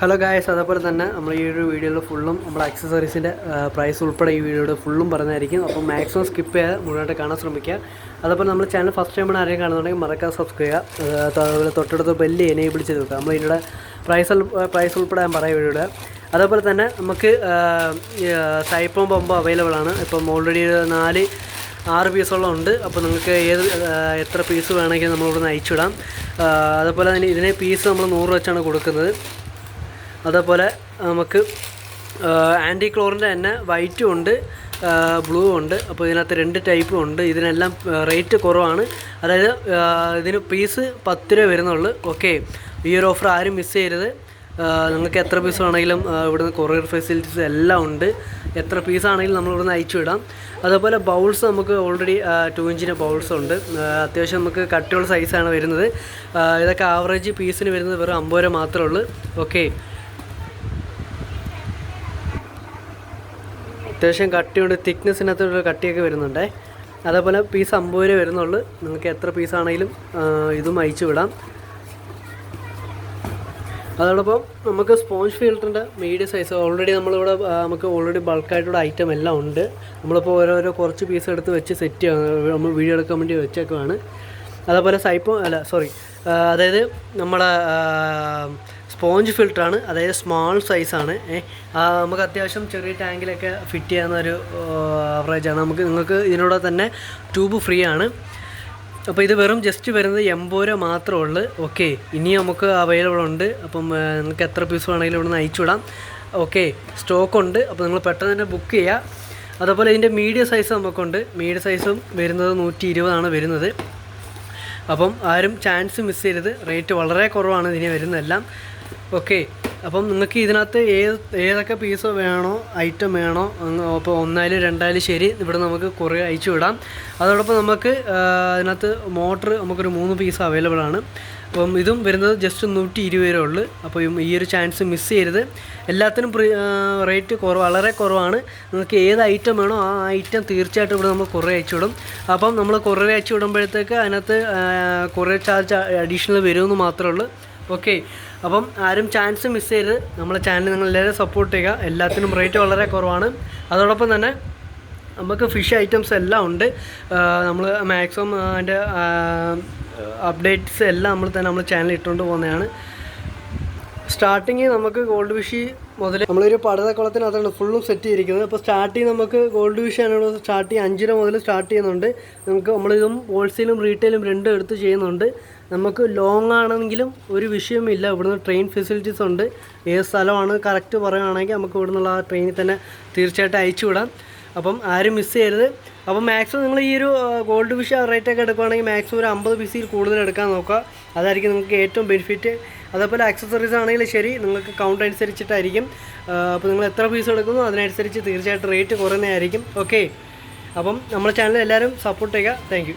Hello guys അതേപോലെ തന്നെ നമ്മൾ ഈ ഒരു വീഡിയോയിൽ ഫുള്ളും നമ്മൾ ആക്സസറീസിന്റെ പ്രൈസ് ഉൾപ്പെടെ ഈ വീഡിയോയുടെ ഫുള്ളും പറഞ്ഞായിരിക്കും. അപ്പോൾ മാക്സിമം സ്കിപ്പ് ചെയ്യാതെ മുഴുവനായിട്ട് കാണാൻ ശ്രമിക്കുക. അതേപോലെ നമ്മൾ ചാനൽ ഫസ്റ്റ് ടൈമാണ് ആരെയും കാണുന്നുണ്ടെങ്കിൽ മറക്കാൻ സബ്സ്ക്രൈബ് ചെയ്യുക. തൊട്ടടുത്ത് ബെല്ല് എനേബിൾ ചെയ്ത് വെക്കുക. നമ്മൾ ഇതിന്റെ പ്രൈസ് പ്രൈസ് ഉൾപ്പെടെ ഞാൻ പറയാം വീഡിയോയുടെ അതേപോലെ തന്നെ നമുക്ക് സൈപ്പം ബൊമ്പോ അവൈലബിൾ ആണ്. ഇപ്പം ഓൾറെഡി നാല് ആറ് പീസോളം ഉണ്ട്. അപ്പോൾ നിങ്ങൾക്ക് ഏത് എത്ര പീസ് വേണമെങ്കിലും നമ്മളിവിടെ അയച്ചുവിടാം ആ, അതേപോലെ തന്നെ ഇതിനെ പീസ് നമ്മൾ നൂറ് വെച്ചാണ് കൊടുക്കുന്നത്. അതേപോലെ നമുക്ക് ആന്റി ക്ലോറിന്റെ തന്നെ വൈറ്റും ഉണ്ട് ബ്ലൂ ഉണ്ട്. അപ്പോൾ ഇതിനകത്ത് രണ്ട് ടൈപ്പും ഉണ്ട്. ഇതിനെല്ലാം റേറ്റ് കുറവാണ്. അതായത് ഇതിന് പീസ് പത്ത് രൂപ വരുന്നുള്ളൂ. ഓക്കെ. ഈ ഒരു ഓഫർ ആരും മിസ് ചെയ്യരുത്. നിങ്ങൾക്ക് എത്ര പീസ് വേണമെങ്കിലും ഇവിടുന്ന് കൊറിയർ ഫെസിലിറ്റീസ് എല്ലാം ഉണ്ട്. എത്ര പീസ് ആണെങ്കിലും നമ്മൾ ഇവിടുന്ന് അയച്ചു വിടാം. അതേപോലെ ബൗൾസ് നമുക്ക് ഓൾറെഡി ടു ഇഞ്ചിന്റെ ബൗൾസ് ഉണ്ട്. അത്യാവശ്യം നമുക്ക് കട്ടിയുള്ള സൈസാണ് വരുന്നത്. ഇതൊക്കെ ആവറേജ് പീസിന് വരുന്നത് വെറും അമ്പത് രൂപ മാത്രമേ ഉള്ളൂ. ഓക്കെ. അത്യാവശ്യം കട്ടിയുണ്ട് തിക്നെസ്സിനകത്തുള്ള കട്ടിയൊക്കെ വരുന്നുണ്ടേ. അതേപോലെ പീസ് അമ്പത് രൂപ വരുന്നുള്ളൂ. നിങ്ങൾക്ക് എത്ര പീസാണെങ്കിലും ഇതും അയച്ചു വിടാം. അതോടൊപ്പം നമുക്ക് സ്പോഞ്ച് ഫിൽറ്ററിന്റെ മീഡിയം സൈസ് ഓൾറെഡി നമ്മളിവിടെ നമുക്ക് ഓൾറെഡി ബൾക്കായിട്ടുള്ള ഐറ്റം എല്ലാം ഉണ്ട്. നമ്മളിപ്പോൾ ഓരോരോ കുറച്ച് പീസ് എടുത്ത് വെച്ച് സെറ്റ് നമ്മൾ വീഡിയോ എടുക്കാൻ വേണ്ടി വെച്ചേക്കുവാണ്. അതേപോലെ സൈപ്പോ അല്ല സോറി അതായത് നമ്മളെ സ്പോഞ്ച് ഫിൽറ്ററാണ് അതായത് സ്മാൾ സൈസാണ്. നമുക്ക് അത്യാവശ്യം ചെറിയ ടാങ്കിലൊക്കെ ഫിറ്റ് ചെയ്യാവുന്ന ഒരു ആവറേജാണ് നമുക്ക് നിങ്ങൾക്ക് ഇതിനോട് തന്നെ ട്യൂബ് ഫ്രീ ആണ്. അപ്പോൾ ഇത് വെറും ജസ്റ്റ് വരുന്നത് എൺപത് രൂപ മാത്രമേ ഉള്ളൂ. ഓക്കെ ഇനി നമുക്ക് അവൈലബിൾ ഉണ്ട്. അപ്പം നിങ്ങൾക്ക് എത്ര പീസ് വേണമെങ്കിലും ഇവിടെ നിന്ന് അയച്ചു വിടാം. ഓക്കെ സ്റ്റോക്ക് ഉണ്ട്. അപ്പോൾ നിങ്ങൾ പെട്ടെന്ന് തന്നെ ബുക്ക് ചെയ്യുക അതേപോലെ ഇതിന്റെ മീഡിയം സൈസ് നമുക്കുണ്ട്. മീഡിയം സൈസും വരുന്നത് നൂറ്റി ഇരുപതാണ് വരുന്നത്. അപ്പം ആരും ചാൻസ് മിസ് ചെയ്യരുത്. റേറ്റ് വളരെ കുറവാണ് ഇതിന് വരുന്നതെല്ലാം. ഓക്കെ അപ്പം നിങ്ങൾക്ക് ഇതിനകത്ത് ഏത് ഏതൊക്കെ പീസ് വേണോ ഐറ്റം വേണോ അപ്പോൾ ഒന്നായാലും രണ്ടായാലും ശരി ഇവിടെ നമുക്ക് കുറേ അയച്ചു വിടാം. അതോടൊപ്പം നമുക്ക് അതിനകത്ത് മോട്ടർ നമുക്കൊരു മൂന്ന് പീസ് അവൈലബിൾ ആണ്. അപ്പം ഇതും വരുന്നത് ജസ്റ്റ് നൂറ്റി ഇരുപത് രൂപ ഉള്ളു. അപ്പോൾ ഈ ഒരു ചാൻസ് മിസ് ചെയ്യരുത്. എല്ലാത്തിനും റേറ്റ് കുറവ് വളരെ കുറവാണ്. നിങ്ങൾക്ക് ഏത് ഐറ്റം വേണോ ആ ഐറ്റം തീർച്ചയായിട്ടും ഇവിടെ നമ്മൾ കുറേ അയച്ചു വിടും. അപ്പം നമ്മൾ കുറേ അയച്ചു വിടുമ്പോഴത്തേക്ക് അതിനകത്ത് കുറേ ചാർജ് അഡീഷണൽ വരുമെന്ന് മാത്രമേ ഉള്ളൂ. ഓക്കെ അപ്പം ആരും ചാൻസ് മിസ് ചെയ്യരുത്. നമ്മളെ ചാനൽ നിങ്ങൾ എല്ലാവരും സപ്പോർട്ട് ചെയ്യുക. എല്ലാത്തിനും റേറ്റ് വളരെ കുറവാണ്. അതോടൊപ്പം തന്നെ നമുക്ക് ഫിഷ് ഐറ്റംസ് എല്ലാം ഉണ്ട്. നമ്മൾ മാക്സിമം അതിന്റെ അപ്ഡേറ്റ്സ് എല്ലാം നമ്മൾ തന്നെ നമ്മൾ ചാനൽ ഇട്ടുകൊണ്ട് പോകുന്നതാണ്. സ്റ്റാർട്ടിങ് നമുക്ക് ഗോൾഡ് ഫിഷ് മുതൽ നമ്മളൊരു പടതക്കുളത്തിനകത്താണ് ഫുള്ളും സെറ്റ് ചെയ്തിരിക്കുന്നത്. അപ്പോൾ സ്റ്റാർട്ടിങ് നമുക്ക് ഗോൾഡ് ഫിഷ് ആണ് സ്റ്റാർട്ട് ചെയ്യുക അഞ്ച് രൂപ മുതൽ സ്റ്റാർട്ട് ചെയ്യുന്നുണ്ട്. നമുക്ക് നമ്മളിതും ഹോൾസെയിലും റീറ്റെയിലും രണ്ടും എടുത്ത് ചെയ്യുന്നുണ്ട്. നമുക്ക് ലോങ് ആണെങ്കിലും ഒരു വിഷയമില്ല ഇവിടുന്ന് ട്രെയിൻ ഫെസിലിറ്റീസ് ഉണ്ട്. ഏത് സ്ഥലമാണ് കറക്റ്റ് പറയുകയാണെങ്കിൽ നമുക്ക് ഇവിടുന്നുള്ള ആ ട്രെയിനിൽ തന്നെ തീർച്ചയായിട്ടും അയച്ചു വിടാം അപ്പം ആരും മിസ് ചെയ്യരുത്. അപ്പം മാക്സിമം നിങ്ങൾ ഈ ഒരു ഗോൾഡ് ഫിഷ് റേറ്റൊക്കെ എടുക്കുകയാണെങ്കിൽ മാക്സിമം ഒരു അമ്പത് പീസിൽ കൂടുതൽ എടുക്കാൻ നോക്കുക. അതായിരിക്കും നിങ്ങൾക്ക് ഏറ്റവും ബെനിഫിറ്റ് അതേപോലെ ആക്സസറീസ് ആണെങ്കിൽ ശരി നിങ്ങൾക്ക് കൗണ്ട് അനുസരിച്ചിട്ടായിരിക്കും. അപ്പോൾ നിങ്ങൾ എത്ര പീസ് എടുക്കുന്നു അതിനനുസരിച്ച് തീർച്ചയായിട്ടും റേറ്റ് കുറയുന്നതായിരിക്കും. ഓക്കെ അപ്പം നമ്മുടെ ചാനൽ എല്ലാവരും സപ്പോർട്ട് ചെയ്യുക. താങ്ക്